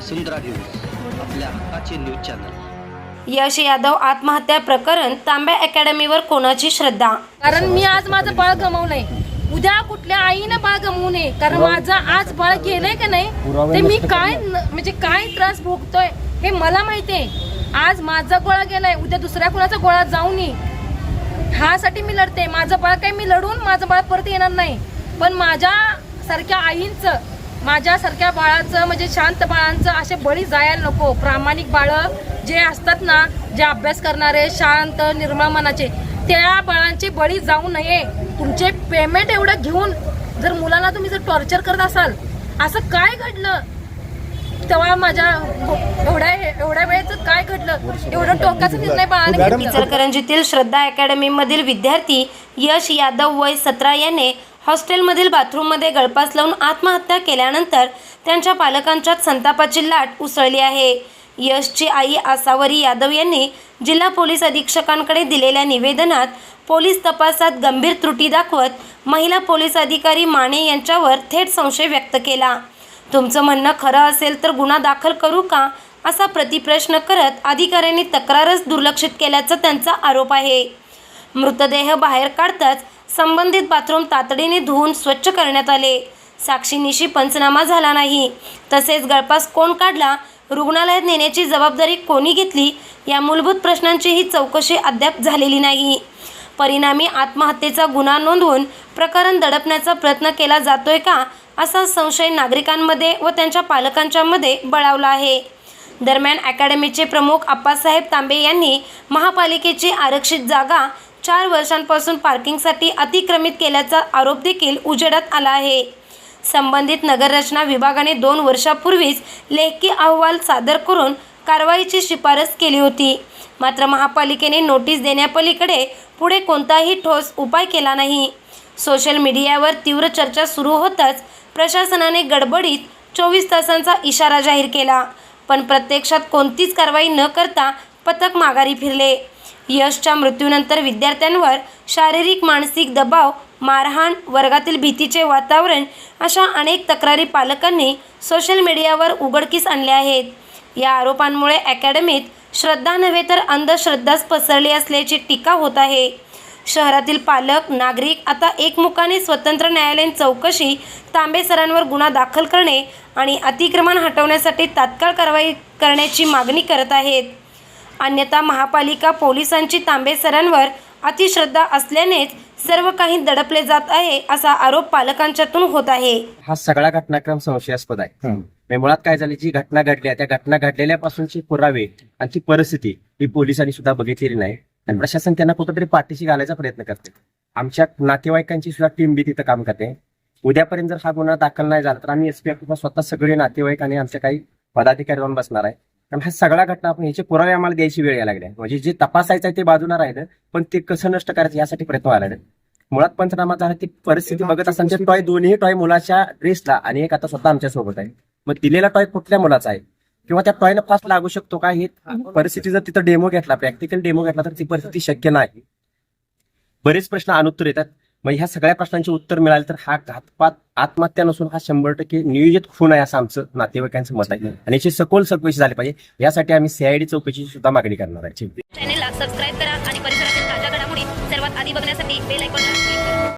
वसुंधरा news आपल्या हक्काचे news channel. यश यादव आत्महत्या प्रकरण तांब्या अकॅडमीवर कोणाची श्रद्धा? कारण मी आज माझं बाळ गमावलंय उद्या कुठल्या आईनं बाळ गमवू नये. कारण माझं आज बाळ गेलंय का नाही ते मी काय म्हणजे काय त्रास भोगतोय हे मला माहितीये आज माझा गोळा गेलाय उद्या दुसऱ्या कुणाचा गोळा जाऊ नये. ह्यासाठी मी लढते. माझं बाळ काही मी लढून माझं बाळ परत येणार नाही. पण माझ्या सारख्या आईंचं माझ्यासारख्या बाळाचं म्हणजे शांत बाळांचं असे बळी जायला नको. प्रामाणिक बाळं जे असतात ना जे अभ्यास करणारे शांत निर्मळ मनाचे त्या बाळांचे बळी जाऊ नये. तुमचे पेमेंट एवढं घेऊन जर मुलांना तुम्ही जर टॉर्चर करत असाल असं काय घडलं? तेव्हा माझ्या एवढ्या एवढ्या वेळेचं काय घडलं? एवढं टोकाचा निर्णय बाळाने इचलकरंजीतील श्रद्धा अकॅडमीमधील विद्यार्थी यश यादव वय सतरा याने हॉस्टेलमधील बाथरूममध्ये गळपास लावून आत्महत्या केल्यानंतर त्यांच्या पालकांच्यात संतापाची लाट उसळली आहे. यशची आई आसावरी यादव यांनी जिल्हा पोलीस अधीक्षकांकडे दिलेल्या निवेदनात पोलीस तपासात गंभीर त्रुटी दाखवत महिला पोलीस अधिकारी माने यांच्यावर थेट संशय व्यक्त केला. तुमचं म्हणणं खरं असेल तर गुन्हा दाखल करू का? असा प्रतिप्रश्न करत अधिकाऱ्यांनी तक्रारच दुर्लक्षित केल्याचा त्यांचा आरोप आहे. मृतदेह बाहेर काढताच संबंधित बाथरूम तातडीने धुवून स्वच्छ करण्यात आले. साक्षीनिशी पंचनामा झाला नाही. तसेच गळपास कोण काढला रुग्णालयात नेण्याची जबाबदारी कोणी घेतली या मूलभूत प्रश्नांचीही चौकशी अद्याप झालेली नाही. परिणामी आत्महत्येचा गुन्हा नोंदवून प्रकरण दडपण्याचा प्रयत्न केला जातोय का असा संशय नागरिकांमध्ये व त्यांच्या पालकांच्यामध्ये बळावला आहे. दरम्यान अकॅडमीचे प्रमुख अप्पासाहेब तांबे यांनी महापालिकेची आरक्षित जागा चार वर्षांपासून पार्किंगसाठी अतिक्रमित केल्याचा आरोप देखील उजेडात आला आहे. संबंधित नगररचना विभागाने दोन वर्षापूर्वीच लेखी अहवाल सादर करून कारवाईची शिफारस केली होती. मात्र महापालिकेने नोटीस देण्यापलीकडे पुढे कोणताही ठोस उपाय केला नाही. सोशल मीडियावर तीव्र चर्चा सुरू होताच प्रशासनाने गडबडीत चोवीस तासांचा इशारा जाहीर केला. पण प्रत्यक्षात कोणतीच कारवाई न करता पथक माघारी फिरले. यशच्या मृत्यूनंतर विद्यार्थ्यांवर शारीरिक मानसिक दबाव मारहाण वर्गातील भीतीचे वातावरण अशा अनेक तक्रारी पालकांनी सोशल मीडियावर उघडकीस आणल्या आहेत. या आरोपांमुळे अकॅडमीत श्रद्धा नव्हे तर अंधश्रद्धाच पसरली असल्याची टीका होत आहे. शहरातील पालक नागरिक आता एकमुखाने स्वतंत्र न्यायालयीन चौकशी तांबे सरांवर गुन्हा दाखल करणे आणि अतिक्रमण हटवण्यासाठी तात्काळ कारवाई करण्याची मागणी करत आहेत. अन्यथा महापालिका पोलिसांची तांबे सरांवर अतिश्रद्धा असल्यानेच सर्व काही दडपले जात आहे असा आरोप पालकांच्यातून होत आहे. हा सगळा घटनाक्रम संशयास्पद आहे. म्हणजे मुळात काय झाली जी घटना घडली आहे, त्या घटना घडलेल्यापासूनची पुरावे आणि ती परिस्थिती ही पोलिसांनी सुद्धा बघितलेली नाही. आणि प्रशासन त्यांना कुठेतरी पाठीशी घालायचा प्रयत्न करते. आमच्या नातेवाईकांची सुद्धा टीम बी तिथं काम करते. उद्यापर्यंत जर हा गुन्हा दाखल नाही झाला तर आम्ही एसपी स्वतः सगळे नातेवाईक आणि आमच्या काही पदाधिकारी जाऊन बसणार आहे. कारण हा सगळा घटना आपण याचे पुरावे आम्हाला द्यायची वेळ यायला लागली आहे. म्हणजे जे तपासायचं आहे ते बाजूला राहिलं पण ते कसं नष्ट करायचं यासाठी प्रयत्न व्हायला लागले. मुळात पंचनामा झाला ती परिस्थिती बघत असताना टॉय दोन्ही टॉय मुलाच्या ड्रेसला आणि एक आता स्वतः आमच्यासोबत आहे. मग दिलेला टॉय कुठल्या मुलाचा आहे? किंवा त्या टॉयनं फास्ट लागू शकतो का? हे परिस्थिती जर तिथं डेमो घेतला प्रॅक्टिकल डेमो घेतला तर ती परिस्थिती शक्य नाही. बरेच प्रश्न अनुत्तर येतात. मग ह्या सगळ्या प्रश्नांचे उत्तर मिळाले तर हा घातपात आत्महत्या नसून हा शंभर टक्के नियोजित खून आहे असं आमचं नातेवाईकांचं मत आहे. आणि याची सखोल चौकशी झाली पाहिजे. यासाठी आम्ही सीआयडी चौकशीची सुद्धा मागणी करणार आहे. चॅनेलला सबस्क्राईब करा आणि परिसरातील ताज्या घडामोडी सर्वात आधी बघण्यासाठी बेल